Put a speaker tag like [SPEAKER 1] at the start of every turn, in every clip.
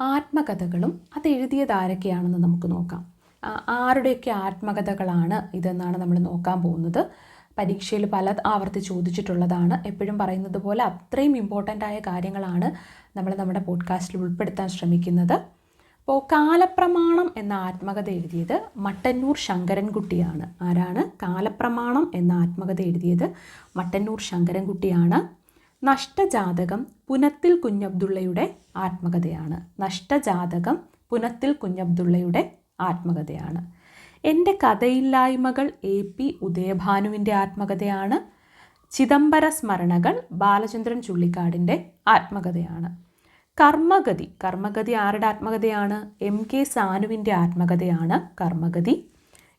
[SPEAKER 1] ആത്മകഥകളും അത് എഴുതിയത് ആരൊക്കെയാണെന്ന് നമുക്ക് നോക്കാം. ആരുടെയൊക്കെ ആത്മകഥകളാണ് ഇതെന്നാണ് നമ്മൾ നോക്കാൻ പോകുന്നത്. പരീക്ഷയിൽ പല ആവർത്തി ചോദിച്ചിട്ടുള്ളതാണ്. എപ്പോഴും പറയുന്നത് പോലെ അത്രയും ഇമ്പോർട്ടന്റ് ആയ കാര്യങ്ങളാണ് നമ്മൾ നമ്മുടെ പോഡ്കാസ്റ്റിൽ ഉൾപ്പെടുത്താൻ ശ്രമിക്കുന്നത്. അപ്പോൾ കാലപ്രമാണം എന്ന ആത്മകഥ എഴുതിയത് മട്ടന്നൂർ ശങ്കരൻകുട്ടിയാണ്. ആരാണ്? കാലപ്രമാണം എന്ന ആത്മകഥ എഴുതിയത് മട്ടന്നൂർ ശങ്കരൻകുട്ടിയാണ്. നഷ്ടജാതകം പുനത്തിൽ കുഞ്ഞബ്ദുള്ളയുടെ ആത്മകഥയാണ്. നഷ്ടജാതകം പുനത്തിൽ കുഞ്ഞബ്ദുള്ളയുടെ ആത്മകഥയാണ്. എന്റെ കഥയില്ലായ്മകൾ എ പി ഉദയഭാനുവിന്റെ ആത്മകഥയാണ്. ചിദംബര സ്മരണകൾ ബാലചന്ദ്രൻ ചുള്ളിക്കാടിന്റെ ആത്മകഥയാണ്. കർമ്മഗതി. കർമ്മഗതി ആരുടെ ആത്മകഥയാണ്? M K സാനുവിന്റെ ആത്മകഥയാണ് കർമ്മഗതി.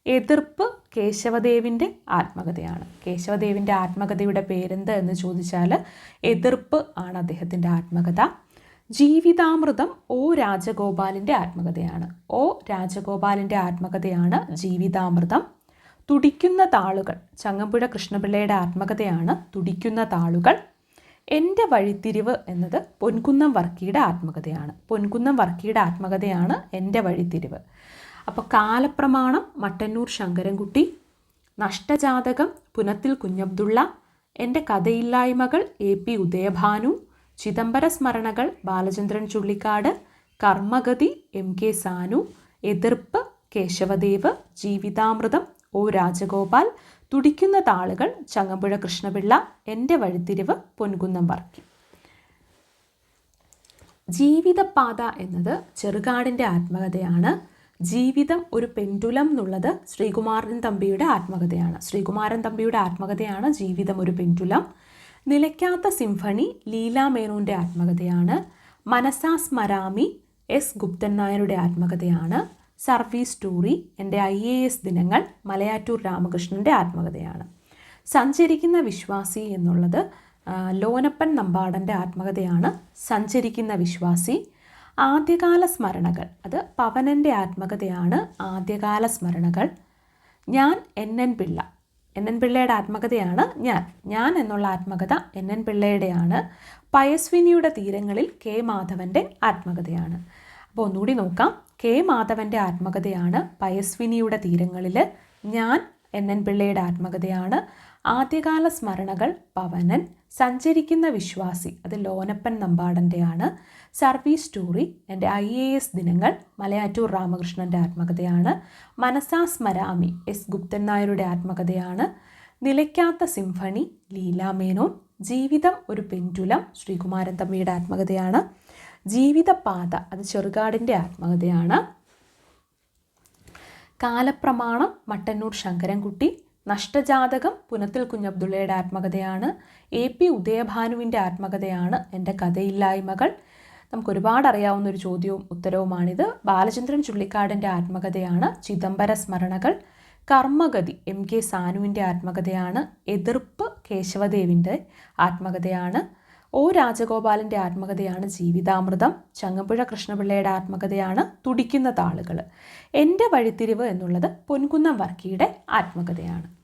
[SPEAKER 1] എതിർപ്പ് കേശവദേവിന്റെ ആത്മകഥയാണ്. കേശവദേവിന്റെ ആത്മകഥയുടെ പേരെന്ത് എന്ന് ചോദിച്ചാൽ എതിർപ്പ് ആണ് അദ്ദേഹത്തിന്റെ ആത്മകഥ. ജീവിതാമൃതം ഒ രാജഗോപാലിന്റെ ആത്മകഥയാണ്. ഒ രാജഗോപാലിന്റെ ആത്മകഥയാണ് ജീവിതാമൃതം. തുടിക്കുന്ന താളുകൾ ചങ്ങമ്പുഴ കൃഷ്ണപിള്ളയുടെ ആത്മകഥയാണ് തുടിക്കുന്ന താളുകൾ. എന്റെ വഴിത്തിരിവ് എന്നത് പൊൻകുന്നം വർക്കിയുടെ ആത്മകഥയാണ്. പൊൻകുന്നം വർക്കിയുടെ ആത്മകഥയാണ് എന്റെ വഴിത്തിരിവ്. അപ്പോൾ കാലപ്രമാണം Mattannur Sankarankutty Nashtajathakam Punathil Kunhabdulla Ente Kathayillaymakal A P Udayabhanu Chidambara Smaranakal Balachandran Chullikkad Karmagathi M K Sanu Ethirppu Kesavadev Jeevithamritham O Rajagopal തുടിക്കുന്ന താളുകൾ ചങ്ങമ്പുഴ കൃഷ്ണപിള്ള എന്റെ വഴിത്തിരിവ് പൊൻകുന്നം വർക്കി. ജീവിതപാത എന്നത് ചെറുകാടിന്റെ ആത്മകഥയാണ്. ജീവിതം ഒരു പെൻഡുലം എന്നുള്ളത് ശ്രീകുമാരൻ തമ്പിയുടെ ആത്മകഥയാണ്. ശ്രീകുമാരൻ തമ്പിയുടെ ആത്മകഥയാണ് ജീവിതം ഒരു പെൻഡുലം. നിലയ്ക്കാത്ത സിംഫണി ലീലാ മേനോന്റെ ആത്മകഥയാണ്. മനസാ സ്മരാമി എസ് ഗുപ്തൻ നായരുടെ ആത്മകഥയാണ്. സർവീസ് സ്റ്റോറി എന്റെ ഐ എ എസ് ദിനങ്ങൾ മലയാറ്റൂർ രാമകൃഷ്ണന്റെ ആത്മകഥയാണ്. സഞ്ചരിക്കുന്ന വിശ്വാസി എന്നുള്ളത് ലോനപ്പൻ നമ്പാടന്റെ ആത്മകഥയാണ്. സഞ്ചരിക്കുന്ന വിശ്വാസി ആദ്യകാല സ്മരണകൾ. അത് പവനന്റെ ആത്മകഥയാണ് ആദ്യകാല സ്മരണകൾ. ഞാൻ N N Pillai. N N പിള്ളയുടെ ആത്മകഥയാണ് ഞാൻ. ഞാൻ എന്നുള്ള ആത്മകഥ എൻ എൻ പിള്ളയുടെയാണ്. പയസ്വിനിയുടെ തീരങ്ങളിൽ കെ മാധവന്റെ ആത്മകഥയാണ്. അപ്പോൾ ഒന്നുകൂടി നോക്കാം. കെ മാധവന്റെ ആത്മകഥയാണ് പയസ്വിനിയുടെ തീരങ്ങളിൽ ഞാൻ എൻ പിള്ളയുടെ ആത്മകഥയാണ്. ആദ്യകാല സ്മരണകൾ പവനൻ. സഞ്ചരിക്കുന്ന വിശ്വാസി അത് ലോനപ്പൻ നമ്പാടന്റെയാണ്. സർവീസ് സ്റ്റോറി എന്റെ ഐ എ എസ് ദിനങ്ങൾ മലയാറ്റൂർ രാമകൃഷ്ണന്റെ ആത്മകഥയാണ്. മനസാ സ്മരാമി എസ് ഗുപ്തൻ നായരുടെ ആത്മകഥയാണ്. നിലയ്ക്കാത്ത സിംഫണി ലീലാമേനോൻ ജീവിതം ഒരു പെൻഡുലം ശ്രീകുമാരൻ തമ്മിയുടെ ആത്മകഥയാണ്. ജീവിതപാത അത് ചെറുകാടിന്റെ ആത്മകഥയാണ്. കാലപ്രമാണം മട്ടന്നൂർ ശങ്കരൻകുട്ടി നഷ്ടജാതകം പുനത്തിൽ കുഞ്ഞബ്ദുള്ളയുടെ ആത്മകഥയാണ് എ പി ഉദയഭാനുവിന്റെ ആത്മകഥയാണ് എന്റെ കഥയില്ലായ്മകൾ. നമുക്ക് ഒരുപാട് അറിയാവുന്ന ഒരു ചോദ്യവും ഉത്തരവുമാണിത്. ബാലചന്ദ്രൻ ചുള്ളിക്കാടിന്റെ ആത്മകഥയാണ് ചിദംബര സ്മരണകൾ. കർമ്മഗതി എം കെ സാനുവിന്റെ ആത്മകഥയാണ് എതിർപ്പ് കേശവദേവിന്റെ ആത്മകഥയാണ്. ഒ രാജഗോപാലിന്റെ ആത്മകഥയാണ് ജീവിതാമൃതം. ചങ്ങമ്പുഴ കൃഷ്ണപിള്ളയുടെ ആത്മകഥയാണ് തുടിക്കുന്ന താളുകൾ എന്റെ വഴിത്തിരിവ് എന്നുള്ളത് പൊൻകുന്നം വർക്കിയുടെ ആത്മകഥയാണ്.